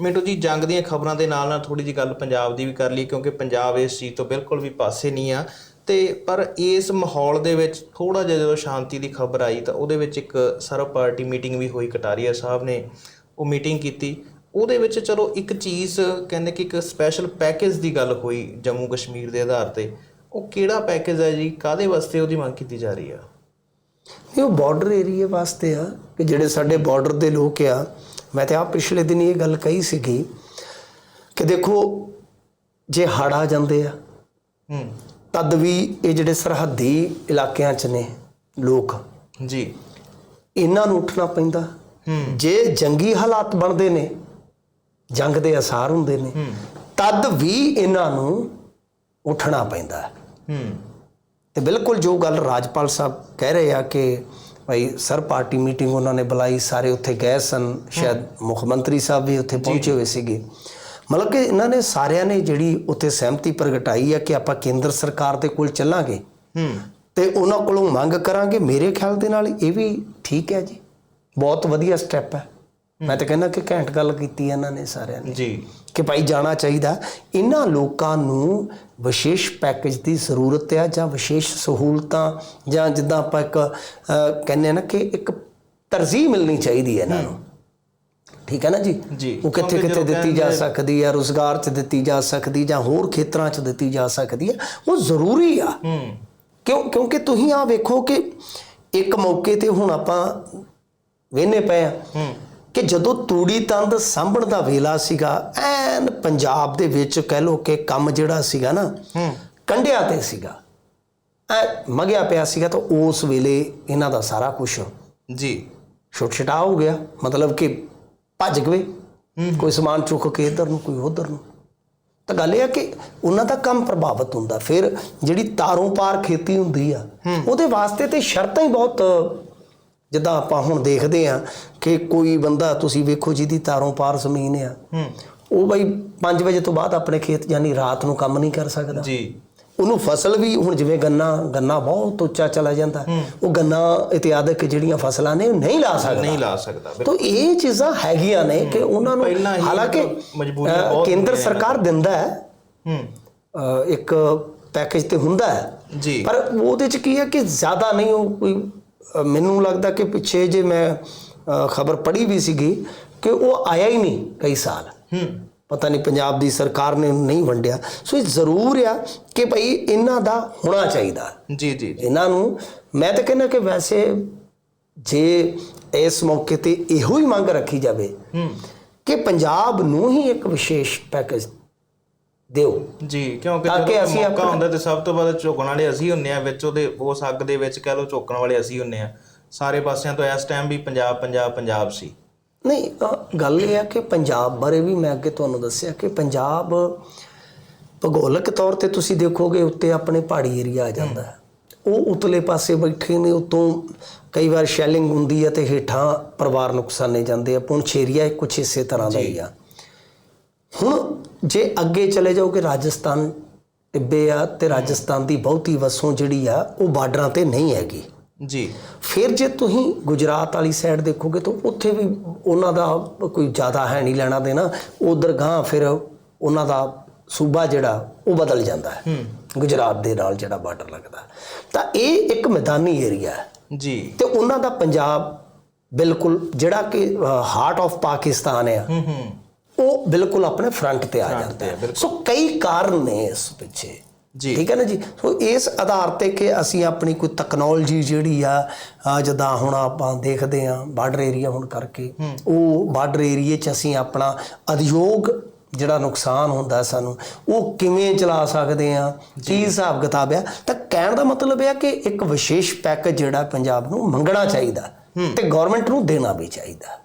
ਮਿੰਟੂ ਜੀ, ਜੰਗ ਦੀਆਂ ਖਬਰਾਂ ਦੇ ਨਾਲ ਨਾਲ ਥੋੜੀ ਜੀ ਗੱਲ ਪੰਜਾਬ ਦੀ ਵੀ ਕਰ ਲਈ ਕਿਉਂਕਿ ਪੰਜਾਬ ਇਸ ਚੀਜ਼ ਤੋਂ ਬਿਲਕੁਲ ਵੀ ਪਾਸੇ ਨਹੀਂ ਆ। ਤੇ ਪਰ ਇਸ ਮਾਹੌਲ ਦੇ ਵਿੱਚ ਥੋੜਾ ਜਿਹਾ ਜਦੋਂ ਸ਼ਾਂਤੀ ਦੀ ਖਬਰ ਆਈ ਤਾਂ ਉਹਦੇ ਵਿੱਚ ਇੱਕ ਸਰਬ ਪਾਰਟੀ ਮੀਟਿੰਗ ਵੀ ਹੋਈ, ਕਟਾਰੀਆ ਸਾਹਿਬ ਨੇ ਉਹ ਮੀਟਿੰਗ ਕੀਤੀ। ਉਹਦੇ ਵਿੱਚ ਚਲੋ ਇੱਕ ਚੀਜ਼ ਕਹਿੰਦੇ ਕਿ ਇੱਕ ਸਪੈਸ਼ਲ ਪੈਕੇਜ ਦੀ ਗੱਲ ਹੋਈ ਜੰਮੂ ਕਸ਼ਮੀਰ ਦੇ ਆਧਾਰ ਤੇ। ਉਹ ਕਿਹੜਾ ਪੈਕੇਜ ਹੈ ਜੀ? ਕਾਦੇ ਵਾਸਤੇ ਉਹਦੀ ਮੰਗ ਕੀਤੀ ਜਾ ਰਹੀ ਆ? ਇਹ ਉਹ ਬਾਰਡਰ ਏਰੀਆ ਵਾਸਤੇ ਆ ਕਿ ਜਿਹੜੇ ਸਾਡੇ ਬਾਰਡਰ ਦੇ ਲੋਕ ਆ ਮੈਂ ਤੇ ਆ ਪਿਛਲੇ ਦਿਨ ਇਹ ਗੱਲ ਕਹੀ ਸੀਗੀ ਕਿ ਦੇਖੋ ਜੇ ਹੜ੍ਹ ਆ ਜਾਂਦੇ ਆ ਹੂੰ। ਤਦ ਵੀ ਇਹ ਜਿਹੜੇ ਸਰਹੱਦੀ ਇਲਾਕਿਆਂ 'ਚ ਨੇ ਲੋਕ ਜੀ। ਇਹਨਾਂ ਨੂੰ ਉੱਠਣਾ ਪੈਂਦਾ। ਹੂੰ। ਜੇ ਜੰਗੀ ਹਾਲਾਤ ਬਣਦੇ ਨੇ ਜੰਗ ਦੇ ਅਸਾਰ ਹੁੰਦੇ ਨੇ ਹੂੰ। ਤਦ ਵੀ ਇਹਨਾਂ ਨੂੰ ਉੱਠਣਾ ਪੈਂਦਾ। ਹੂੰ। ਤੇ ਬਿਲਕੁਲ ਜੋ ਗੱਲ ਰਾਜਪਾਲ ਸਾਹਿਬ ਕਹਿ ਰਹੇ ਆ ਕਿ ਭਾਈ ਸਰ ਪਾਰਟੀ ਮੀਟਿੰਗ ਉਹਨਾਂ ਨੇ ਬੁਲਾਈ ਸਾਰੇ ਉੱਥੇ ਗਏ ਸਨ। ਸ਼ਾਇਦ ਮੁੱਖ ਮੰਤਰੀ ਸਾਹਿਬ ਵੀ ਉੱਥੇ ਪਹੁੰਚੇ ਹੋਏ ਸੀਗੇ। ਮਤਲਬ ਕਿ ਇਹਨਾਂ ਨੇ ਸਾਰਿਆਂ ਨੇ ਜਿਹੜੀ ਉੱਥੇ ਸਹਿਮਤੀ ਪ੍ਰਗਟਾਈ ਆ ਕਿ ਆਪਾਂ ਕੇਂਦਰ ਸਰਕਾਰ ਦੇ ਕੋਲ ਚੱਲਾਂਗੇ। ਹੂੰ। ਤੇ ਉਹਨਾਂ ਕੋਲੋਂ ਮੰਗ ਕਰਾਂਗੇ ਮੇਰੇ ਖਿਆਲ ਦੇ ਨਾਲ ਇਹ ਵੀ ਠੀਕ ਹੈ ਜੀ। ਬਹੁਤ ਵਧੀਆ ਸਟੈਪ ਹੈ। ਮੈਂ ਤਾਂ ਕਹਿੰਦਾ ਕਿ ਘੈਂਟ ਗੱਲ ਕੀਤੀ ਇਹਨਾਂ ਨੇ ਸਾਰਿਆਂ ਨੇ। ਜੀ। ਕਿ ਭਾਈ ਜਾਣਾ ਚਾਹੀਦਾ। ਇਹਨਾਂ ਲੋਕਾਂ ਨੂੰ ਵਿਸ਼ੇਸ਼ ਪੈਕੇਜ ਦੀ ਜ਼ਰੂਰਤ ਹੈ ਜਾਂ ਵਿਸ਼ੇਸ਼ ਸਹੂਲਤਾਂ ਜਾਂ ਜਿੱਦਾਂ ਆਪਾਂ ਇੱਕ ਕਹਿੰਦੇ ਆ ਨਾ ਕਿ ਇੱਕ ਤਰਜੀਹ ਮਿਲਣੀ ਚਾਹੀਦੀ ਹੈ ਇਹਨਾਂ ਨੂੰ। ਠੀਕ ਹੈ ਨਾ ਜੀ। ਉਹ ਕਿੱਥੇ ਕਿੱਥੇ ਦਿੱਤੀ ਜਾ ਸਕਦੀ ਹੈ ਰੋਜ਼ਗਾਰ 'ਚ ਦਿੱਤੀ ਜਾ ਸਕਦੀ ਜਾਂ ਹੋਰ ਖੇਤਰਾਂ 'ਚ ਦਿੱਤੀ ਜਾ ਸਕਦੀ ਹੈ ਉਹ ਜ਼ਰੂਰੀ ਆ। ਕਿਉਂ ਕਿਉਂਕਿ ਤੁਸੀਂ ਆ ਵੇਖੋ ਕਿ ਇੱਕ ਮੌਕੇ ਤੇ ਹੁਣ ਆਪਾਂ ਵੇਨੇ ਪਏ ਆ। ਹੂੰ। ਕਿ ਜਦੋਂ ਤੂੜੀ ਤੰਦ ਸਾਂਭਣ ਦਾ ਵੇਲਾ ਸੀਗਾ ਐਨ ਪੰਜਾਬ ਦੇ ਵਿੱਚ ਕਹਿ ਲੋ ਕਿ ਕੰਮ ਜਿਹੜਾ ਸੀਗਾ ਨਾ ਹੂੰ। ਕੰਡਿਆਂ ਤੇ ਸੀਗਾ। ਐ ਮਗਿਆ ਪਿਆ ਸੀਗਾ ਤਾਂ ਉਸ ਵੇਲੇ ਇਹਨਾਂ ਦਾ ਸਾਰਾ ਕੁਝ ਜੀ। ਛੁੱਟ ਛਟਾ ਹੋ ਗਿਆ। ਮਤਲਬ ਕਿ ਭੱਜ ਗਏ। ਕੋਈ ਸਮਾਨ ਚੁੱਕ ਕੇ ਇੱਧਰ ਨੂੰ ਕੋਈ ਉੱਧਰ ਨੂੰ। ਤਾਂ ਗੱਲ ਇਹ ਆ ਕਿ ਉਹਨਾਂ ਦਾ ਕੰਮ ਪ੍ਰਭਾਵਿਤ ਹੁੰਦਾ। ਫਿਰ ਜਿਹੜੀ ਤਾਰੋਂ ਪਾਰ ਖੇਤੀ ਹੁੰਦੀ ਆ ਉਹਦੇ ਵਾਸਤੇ ਤੇ ਸ਼ਰਤਾਂ ਹੀ ਬਹੁਤ ਜਿੱਦਾਂ ਆਪਾਂ ਹੁਣ ਦੇਖਦੇ ਆ ਕਿ ਕੋਈ ਬੰਦਾ ਤੁਸੀਂ ਵੇਖੋ ਜਿਹਦੀ ਤਾਰੋਂ ਪਾਰ ਜ਼ਮੀਨ ਆ ਉਹ ਬਈ 5 ਵਜੇ ਤੋਂ ਬਾਅਦ ਆਪਣੇ ਖੇਤ ਯਾਨੀ ਰਾਤ ਨੂੰ ਕੰਮ ਨਹੀਂ ਕਰ ਸਕਦਾ। ਜੀ। ਉਹਨੂੰ ਫਸਲ ਵੀ ਹੁਣ ਜਿਵੇਂ ਗੰਨਾ ਗੰਨਾ ਬਹੁਤ ਉੱਚਾ ਚਲਾ ਜਾਂਦਾ ਉਹ ਗੰਨਾ ਇਤਿਆਦਕ ਜਿਹੜੀਆਂ ਫਸਲਾਂ ਨੇ ਉਹ ਨਹੀਂ ਲਾ ਸਕਦਾ। ਨਹੀਂ ਲਾ ਸਕਦਾ ਤਾਂ ਇਹ ਚੀਜ਼ਾਂ ਹੈਗੀਆਂ ਨੇ ਕਿ ਉਹਨਾਂ ਨੂੰ ਹਾਲਾਂਕਿ ਮਜਬੂਰੀਆਂ ਬਹੁਤ ਕੇਂਦਰ ਸਰਕਾਰ ਦਿੰਦਾ ਹੈ। ਇੱਕ ਪੈਕੇਜ ਤੇ ਹੁੰਦਾ ਹੈ। ਜੀ। ਪਰ ਉਹਦੇ ਚ ਕੀ ਹੈ ਕਿ ਜ਼ਿਆਦਾ ਨਹੀਂ ਉਹ ਕੋਈ ਮੈਨੂੰ ਲੱਗਦਾ ਕਿ ਪਿੱਛੇ ਜੇ ਮੈਂ ਖਬਰ ਪੜ੍ਹੀ ਵੀ ਸੀਗੀ ਕਿ ਉਹ ਆਇਆ ਹੀ ਨਹੀਂ ਕਈ ਸਾਲ। ਹੂੰ। ਪਤਾ ਨਹੀਂ ਪੰਜਾਬ ਦੀ ਸਰਕਾਰ ਨੇ ਨਹੀਂ ਵੰਡਿਆ। ਸੋ ਇਹ ਜ਼ਰੂਰ ਆ ਕਿ ਭਈ ਇਹਨਾਂ ਦਾ ਹੋਣਾ ਚਾਹੀਦਾ। ਜੀ ਜੀ। ਇਹਨਾਂ ਨੂੰ ਮੈਂ ਤਾਂ ਕਹਿੰਦਾ ਕਿ ਵੈਸੇ ਜੇ ਇਸ ਮੌਕੇ ਤੇ ਇਹੋ ਹੀ ਮੰਗ ਰੱਖੀ ਜਾਵੇ ਹੂੰ। ਕਿ ਪੰਜਾਬ ਨੂੰ ਹੀ ਇੱਕ ਵਿਸ਼ੇਸ਼ ਪੈਕੇਜ ਦਿਓ। ਜੀ ਕਿਉਂਕਿ ਜਦੋਂ ਮੌਕਾ ਹੁੰਦਾ ਤੇ ਸਭ ਤੋਂ ਵੱਧ ਝੋਕਣ ਵਾਲੇ ਅਸੀਂ ਹੁੰਨੇ ਆ ਵਿੱਚ ਉਹਦੇ ਉਸ ਅੱਗ ਦੇ ਵਿੱਚ ਕਹਿ ਲਓ ਝੋਕਣ ਵਾਲੇ ਅਸੀਂ ਹੁੰਨੇ ਆ। ਸਾਰੇ ਪਾਸਿਆਂ ਤੋਂ ਇਸ ਟਾਈਮ ਵੀ ਪੰਜਾਬ ਪੰਜਾਬ ਪੰਜਾਬ ਸੀ। ਨਹੀਂ ਅ, ਗੱਲ ਇਹ ਆ ਕਿ ਪੰਜਾਬ ਬਾਰੇ ਵੀ ਮੈਂ ਅੱਗੇ ਤੁਹਾਨੂੰ ਦੱਸਿਆ ਕਿ ਪੰਜਾਬ ਭੂਗੋਲਿਕ ਤੌਰ ਤੇ ਤੁਸੀਂ ਦੇਖੋਗੇ ਉੱਤੇ ਆਪਣੇ ਪਹਾੜੀ ਏਰੀਆ ਆ ਜਾਂਦਾ ਹੈ। ਉਹ ਉਤਲੇ ਪਾਸੇ ਬੈਠੇ ਨੇ ਉਤੋਂ ਕਈ ਵਾਰ ਸ਼ੈਲਿੰਗ ਹੁੰਦੀ ਹੈ ਤੇ ਹੇਠਾਂ ਪਰਿਵਾਰ ਨੁਕਸਾਨੇ ਜਾਂਦੇ ਆ ਪੁੰਛ ਏਰੀਆ ਕੁਛ ਇਸੇ ਤਰ੍ਹਾਂ ਦਾ ਹੀ ਆ। ਹੁਣ ਜੇ ਅੱਗੇ ਚਲੇ ਜਾਓਗੇ ਰਾਜਸਥਾਨ ਟਿੱਬੇ ਆ ਤੇ ਰਾਜਸਥਾਨ ਦੀ ਬਹੁਤੀ ਵਸੋਂ ਜਿਹੜੀ ਆ ਉਹ ਬਾਰਡਰਾਂ ਤੇ ਨਹੀਂ ਹੈਗੀ। ਜੀ। ਫਿਰ ਜੇ ਤੁਸੀਂ ਗੁਜਰਾਤ ਵਾਲੀ ਸਾਈਡ ਦੇਖੋਗੇ ਤਾਂ ਉੱਥੇ ਵੀ ਉਹਨਾਂ ਦਾ ਕੋਈ ਜ਼ਿਆਦਾ ਹੈ ਨਹੀਂ ਲੈਣਾ ਦੇਣਾ। ਉਧਰ ਗਾਂ ਫਿਰ ਉਹਨਾਂ ਦਾ ਸੂਬਾ ਜਿਹੜਾ ਉਹ ਬਦਲ ਜਾਂਦਾ ਹੈ। ਗੁਜਰਾਤ ਦੇ ਨਾਲ ਜਿਹੜਾ ਬਾਰਡਰ ਲੱਗਦਾ। ਤਾਂ ਇਹ ਇੱਕ ਮੈਦਾਨੀ ਏਰੀਆ ਹੈ। ਜੀ। ਤੇ ਉਹਨਾਂ ਦਾ ਪੰਜਾਬ ਬਿਲਕੁਲ ਜਿਹੜਾ ਕਿ ਹਾਰਟ ਆਫ ਪਾਕਿਸਤਾਨ ਹੂੰ ਹੂੰ। ਉਹ ਬਿਲਕੁਲ ਆਪਣੇ ਫਰੰਟ ਤੇ ਆ ਜਾਂਦਾ ਆ, ਸੋ ਕਈ ਕਾਰਨ ਨੇ ਇਸ ਪਿੱਛੇ। ਜੀ। ਠੀਕ ਹੈ ਨਾ ਜੀ? ਸੋ ਇਸ ਆਧਾਰ ਤੇ ਕਿ ਅਸੀਂ ਆਪਣੀ ਕੋਈ ਟੈਕਨੋਲੋਜੀ ਜਿਹੜੀ ਆ ਜਦਾਂ ਹੁਣ ਆਪਾਂ ਦੇਖਦੇ ਆ ਬਾਰਡਰ ਏਰੀਆ ਹੁਣ ਕਰਕੇ ਉਹ ਬਾਰਡਰ ਏਰੀਏ 'ਚ ਅਸੀਂ ਆਪਣਾ ਉਦਯੋਗ ਜਿਹੜਾ ਨੁਕਸਾਨ ਹੁੰਦਾ ਸਾਨੂੰ ਉਹ ਕਿਵੇਂ ਚਲਾ ਸਕਦੇ ਆ ਕੀ ਹਿਸਾਬ ਕਿਤਾਬ ਆ? ਤਾਂ ਕਹਿਣ ਦਾ ਮਤਲਬ ਇਹ ਆ ਕਿ ਇੱਕ ਵਿਸ਼ੇਸ਼ ਪੈਕੇਜ ਜਿਹੜਾ ਪੰਜਾਬ ਨੂੰ ਮੰਗਣਾ ਚਾਹੀਦਾ ਤੇ ਗਵਰਨਮੈਂਟ ਨੂੰ ਦੇਣਾ ਵੀ ਚਾਹੀਦਾ।